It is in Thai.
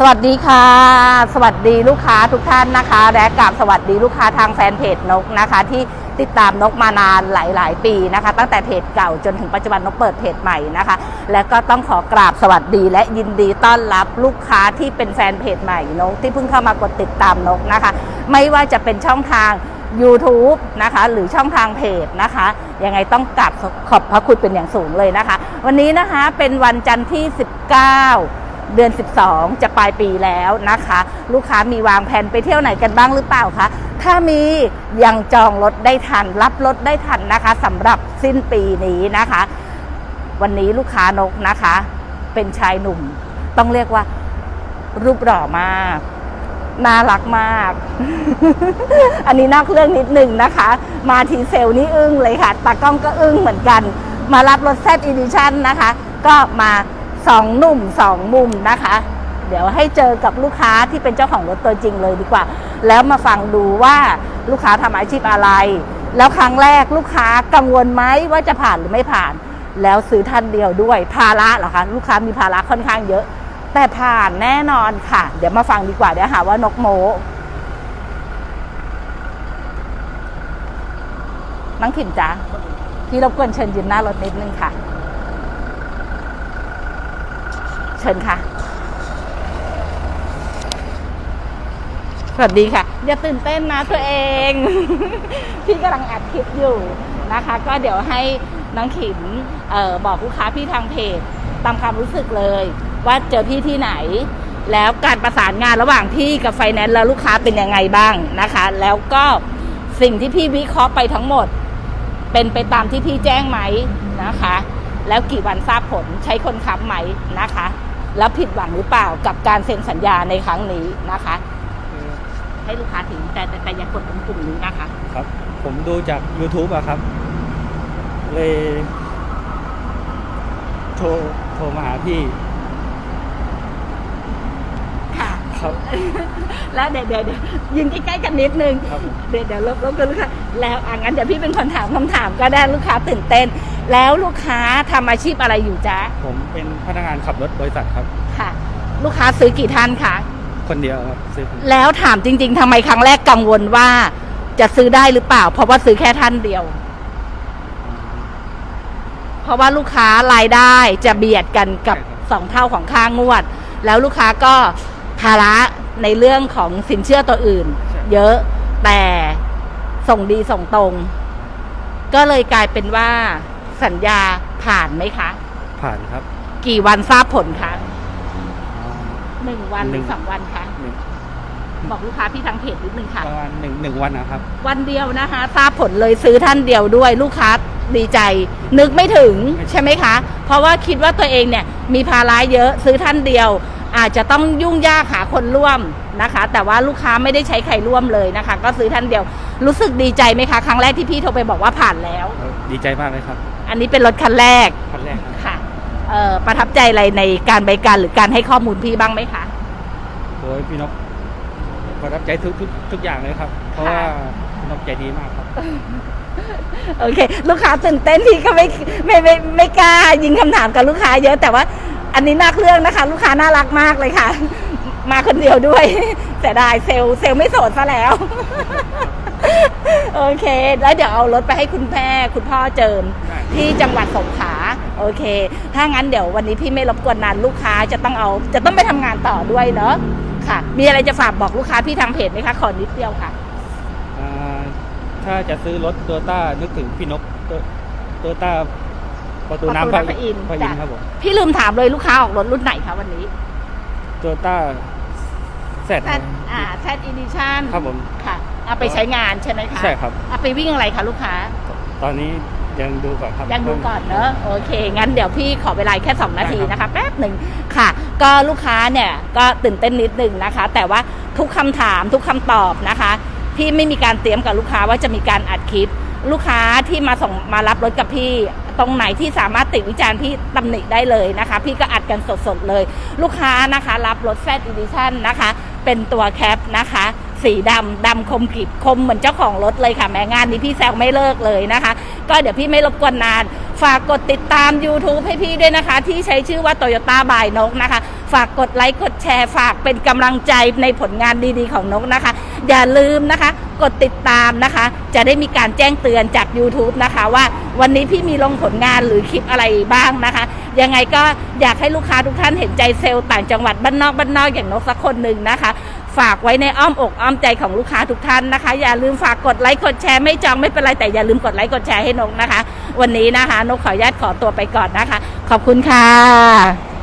สวัสดีค่ะ สวัสดีลูกค้าทุกท่านนะคะ และกับสวัสดีลูกค้าทางแฟนเพจนกนะคะ ที่ติดตามนกมานานหลาย ๆ ปีนะคะ ตั้งแต่เพจเก่าจนถึงปัจจุบันนกเปิดเพจใหม่นะคะ และก็ต้องขอกราบสวัสดีและยินดีต้อนรับลูกค้าที่เป็นแฟนเพจใหม่นกที่เพิ่งเข้ามากดติดตามนกนะคะ ไม่ว่าจะเป็นช่องทาง YouTube นะคะ หรือช่องทางเพจนะคะ ยังไงต้องกราบขอบพระคุณเป็นอย่างสูงเลยนะคะ วันนี้นะคะเป็นวันจันทร์ที่ 19 เดือน 12 จะปลายปีแล้วนะคะ ลูกค้ามีวางแผนไปเที่ยวไหนกันบ้างหรือเปล่าคะถ้ามียังจองรถได้ทัน รับรถได้ทันนะคะสำหรับสิ้นปีนี้นะคะ วันนี้ลูกค้านกนะคะ เป็นชายหนุ่ม ต้องเรียกว่า รูปหล่อมากน่ารักมาก อันนี้นอกเรื่องนิดหนึ่งนะคะ มาทีเซลนี่อึ้งเลยค่ะตากล้องก็อึ้งเหมือนกัน มารับรถแซดอีดิชั่นนะคะ ก็มา สองหนุ่มสองมุมนะคะ เดี๋ยวให้เจอกับลูกค้าที่เป็นเจ้าของรถตัวจริงเลยดีกว่า แล้วมาฟังดูว่าลูกค้าทำอาชีพอะไร แล้วครั้งแรกลูกค้ากังวลไหมว่าจะผ่านหรือไม่ผ่าน แล้วซื้อท่านเดียวด้วยภาระเหรอคะลูกค้ามีภาระค่อนข้างเยอะ แต่ผ่านแน่นอนค่ะ เดี๋ยวมาฟังดีกว่าเดี๋ยวหาว่านกโมน้องขิมจ๊ะพี่รบกวนเชิญยืนหน้ารถนิดนึงค่ะ เชิญค่ะ สวัสดีค่ะ อย่าตื่นเต้นนะตัวเอง พี่กำลังอัดคลิปอยู่นะคะ ก็เดี๋ยวให้น้องขิมออบอกลูกค้าพี่ทางเพจตามความรู้สึกเลย ว่าเจอพี่ที่ไหน แล้วการประสานงานระหว่างพี่กับไฟแนนซ์และลูกค้าเป็นยังไงบ้างนะคะ แล้วก็สิ่งที่พี่วิเคราะห์ไปทั้งหมด เป็นไปตามที่พี่แจ้งไหมนะคะ แล้วกี่วันทราบผลใช้คนค้ำไหมนะคะ แล้วผิดหวังหรือเปล่ากับการเซ็นสัญญาในครั้งนี้นะคะ ให้ลูกค้าถึงแต่แต่แต่อย่ากดตรงกลุ่มนี้นะคะ ครับ ผมดูจาก YouTube อะครับ เลยโทรโทรมาหาพี่ ค่ะ ครับ แล้วเดี๋ยวเดี๋ยวเดี๋ยวยืนใกล้ๆกันนิดนึง ครับ เดี๋ยวเดี๋ยวลบลบกันลูกค้าแล้วอะงั้นเดี๋ยวพี่เป็นคนถามคำถามก็ได้ลูกค้าตื่นเต้น แล้วลูกค้าทำอาชีพอะไรอยู่จ๊ะผมเป็นพนักงานขับรถบริษัทครับ ค่ะ ลูกค้าซื้อกี่ท่านคะคนเดียวครับซื้อคนแล้วถามจริง ๆทำไมครั้งแรกกังวลว่าจะซื้อได้หรือเปล่า เพราะว่าซื้อแค่ท่านเดียว เพราะว่าลูกค้ารายได้จะเบียดกันกับสองเท่าของค่างวด แล้วลูกค้าก็ภาระในเรื่องของสินเชื่อตัวอื่นเยอะแต่ส่งดีส่งตรง ก็เลยกลายเป็นว่า สัญญาผ่านไหมคะ ผ่านครับกี่วันทราบผลคะอ่าหนึ่งวันหหนึ่รืองสองวันคะหนึ่งบอกลูกค้าพี่ทางเพจนิดนึงค่ะประมาณหนึ่งหนึ่งวันนะครับ วันเดียวนะคะ ทราบผลเลยซื้อท่านเดียวด้วยลูกค้าดีใจ นึกไม่ถึงใช่ไหมคะ เพราะว่าคิดว่าตัวเองเนี่ย มีภาระเยอะซื้อท่านเดียว อาจจะต้องยุ่งยากหาคนร่วมนะคะ แต่ว่าลูกค้าไม่ได้ใช้ใครร่วมเลยนะคะ ก็ซื้อท่านเดียว รู้สึกดีใจไหมคะ ครั้งแรกที่พี่โทรไปบอกว่าผ่านแล้ว ดีใจมากเลยครับ อันนี้เป็นรถคันแรกคันแรกครับค่ะเอ่อประทับใจอะไรในการบริการหรือการให้ข้อมูลพี่บ้างไหมคะโดยพี่นกประทับใจทุกทุกทุกอย่างเลยครับ เพราะว่าพี่นกใจดีมากครับ โอเค ลูกค้าตื่นเต้นพี่ก็ไม่ไม่ไม่ไม่กล้ายิงคำถามกับลูกค้าเยอะแต่ว่าอันนี้นักเรื่องนะคะ ลูกค้าน่ารักมากเลยค่ะ มาคนเดียวด้วย แต่ได้เซลลเซลลไม่โสดซะแล้ว โอเค แล้วเดี๋ยวเอารถไปให้คุณแม่คุณพ่อเจิมได้ที่จังหวัดสงขลาโอเค ถ้างั้นเดี๋ยววันนี้พี่ไม่รบกวนนานลูกค้าจะต้องเอาจะต้องไปทำงานต่อด้วยเนาะค่ะ มีอะไรจะฝากบอกลูกค้าพี่ทางเพจไหมคะขอนิดเดียวค่ะอ่าถ้าจะซื้อรถโตโยต้านึกถึงพี่นกโตโยต้าประตูน้ำประตูน้ำพระอินทร์พระอินทร์จ้ะครับผมพี่ลืมถามเลยลูกค้าออกรถรุ่นไหนคะวันนี้โตโยต้าแซดแซดอ่าแซดอีดิชั่นครับผมค่ะ เอาไปใช้งานใช่ไหมคะใช่ครับ เอาไปวิ่งอะไรคะลูกค้า ตอนนี้ยังดูก่อนครับ ยังดูก่อนเนอะโอเค งั้นเดี๋ยวพี่ขอเวลาแค่ 2 นาทีได้ครับนะคะ แป๊บหนึ่งค่ะ ก็ลูกค้าเนี่ยก็ตื่นเต้นนิดนึงนะคะ แต่ว่าทุกคำถามทุกคำตอบนะคะ พี่ไม่มีการเตรียมกับลูกค้าว่าจะมีการอัดคลิป ลูกค้าที่มาส่งมารับรถกับพี่ ตรงไหนที่สามารถติดวิจารณ์พี่ตำหนิได้เลยนะคะ พี่ก็อัดกันสดๆเลย ลูกค้านะคะ รับรถแซดอีดิชั่นนะคะ เป็นตัวแคปนะคะ สีดำดำคมกริบคมเหมือนเจ้าของรถเลยค่ะแม้งานนี้พี่แซวไม่เลิกเลยนะคะ ก็เดี๋ยวพี่ไม่รบกวนนาน ฝากกดติดตาม YouTube ให้พี่ด้วยนะคะ ที่ใช้ชื่อว่า Toyota บายนกนะคะ ฝากกดไลค์กดแชร์ ฝากเป็นกำลังใจในผลงานดีๆของนกนะคะ อย่าลืมนะคะ กดติดตามนะคะ จะได้มีการแจ้งเตือนจาก YouTube นะคะว่าวันนี้พี่มีลงผลงานหรือคลิปอะไรบ้างนะคะ ยังไงก็อยากให้ลูกค้าทุกท่านเห็นใจเซลล์ต่างจังหวัดบ้านนอกบ้านนอกอย่างนกสักคนหนึ่งนะคะ ฝากไว้ในอ้อมอกอ้อมใจของลูกค้าทุกท่านนะคะ อย่าลืมฝากกดไลค์กดแชร์ไม่จองไม่เป็นไรแต่อย่าลืมกดไลค์กดแชร์ให้นกนะคะ วันนี้นะคะ นกขออนุญาตขอตัวไปก่อนนะคะ ขอบคุณค่ะ